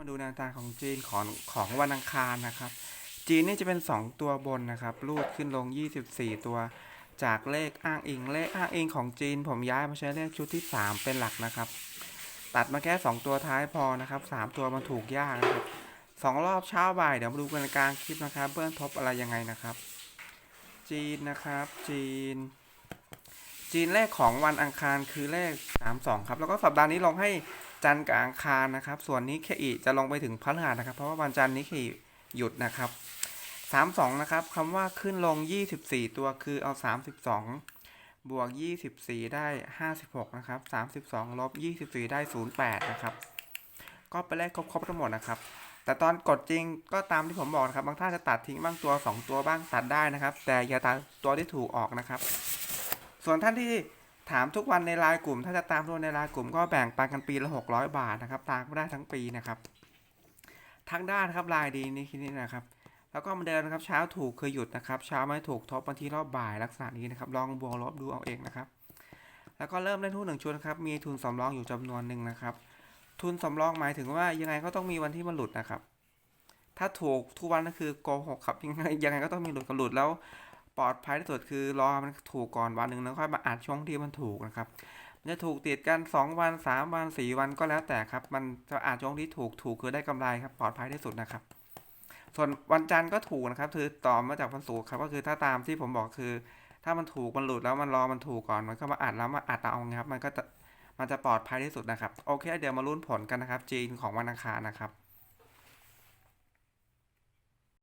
มาดูแนวทางของจีนของของวันอังคารนะครับ จีนนี่จะเป็น 2 ตัวบนนะครับ รูดขึ้นลง 24 ตัว จากเลขอ้างอิง เลขอ้างอิงของจีน ผมย้ายมาใช้เลขชุดที่ 3 เป็นหลักนะครับ ตัดมาแค่ 2 ตัวท้ายพอนะครับ 3 ตัวมันถูกยากนะครับสองรอบเช้าบ่ายเดี๋ยวมาดูกันกลางคลิปนะครับ เบื้องทบอะไรยังไงนะครับ จีนนะครับ จีน จีนเลขของวันอังคารคือเลข32ครับ แล้วก็สัปดาห์นี้ลงให้จันทร์กับอังคารนะครับ ส่วนนี้เคอีจะลงไปถึงพฤหัสนะครับ เพราะว่าวันจันทร์นี้เคอีหยุดนะครับ32นะครับคำว่าขึ้นลง 24 ตัวคือเอา 32 บวก 24 ได้ 56 นะครับ 32 ลบ 24 ได้ 08 นะครับ ก็ไปเลขครบๆทั้งหมดนะครับ แต่ตอนกดจริงก็ตามที่ผมบอกนะครับ บางท่านจะตัดทิ้งบ้างตัว 2 ตัวบ้างตัดได้นะครับ แต่อย่าตัดตัวที่ถูกออกนะครับ ส่วนท่านที่ถามทุกวันในไลน์กลุ่ม ถ้าจะตามด้วยในไลน์กลุ่มก็แบ่งปันกันปีละ 600 บาทนะครับตามได้ทั้งปีนะครับ ทั้งด้านครับไลน์ดีนี่คิดนี่นะครับ แล้วก็มาเดิมนะครับเช้าถูกคือหยุดนะครับ เช้าไม่ถูกทบบางทีรอบบ่ายลักษณะนี้นะครับ ลองบวกลบดูเอาเองนะครับ แล้วก็เริ่มเล่นหุ้นหนึ่งชุดครับมีทุนสำรองอยู่จำนวนหนึ่งนะครับ ทุนสำรองหมายถึงว่ายังไงก็ต้องมีวันที่มันหลุดนะครับ ถ้าถูกทุกวันก็คือโกหกครับยังไงยังไงก็ต้องมีหลุดกับหลุดแล้ว ปลอดภัยที่สุดคือรอมันถูกก่อนวันหนึ่งแล้วค่อยมาอัดช่วงที่มันถูกนะครับมันจะถูกติดกัน 2 วัน 3 วัน 4 วันก็แล้วแต่ครับ มันจะอาจช่วงที่ถูกถูกคือได้กำไรครับ ปลอดภัยที่สุดนะครับ ส่วนวันจันทร์ก็ถูกนะครับคือต่อมาจากวันศุกร์ครับก็คือถ้าตามที่ผมบอกคือ ถ้ามันถูกมันหลุดแล้วมันรอมันถูกก่อนมันก็มาอัดแล้วมาอัดเอาครับ มันก็จะมันจะปลอดภัยที่สุดนะครับ โอเค เดี๋ยวมาลุ้นผลกันนะครับ จีนของวันอังคารนะครับ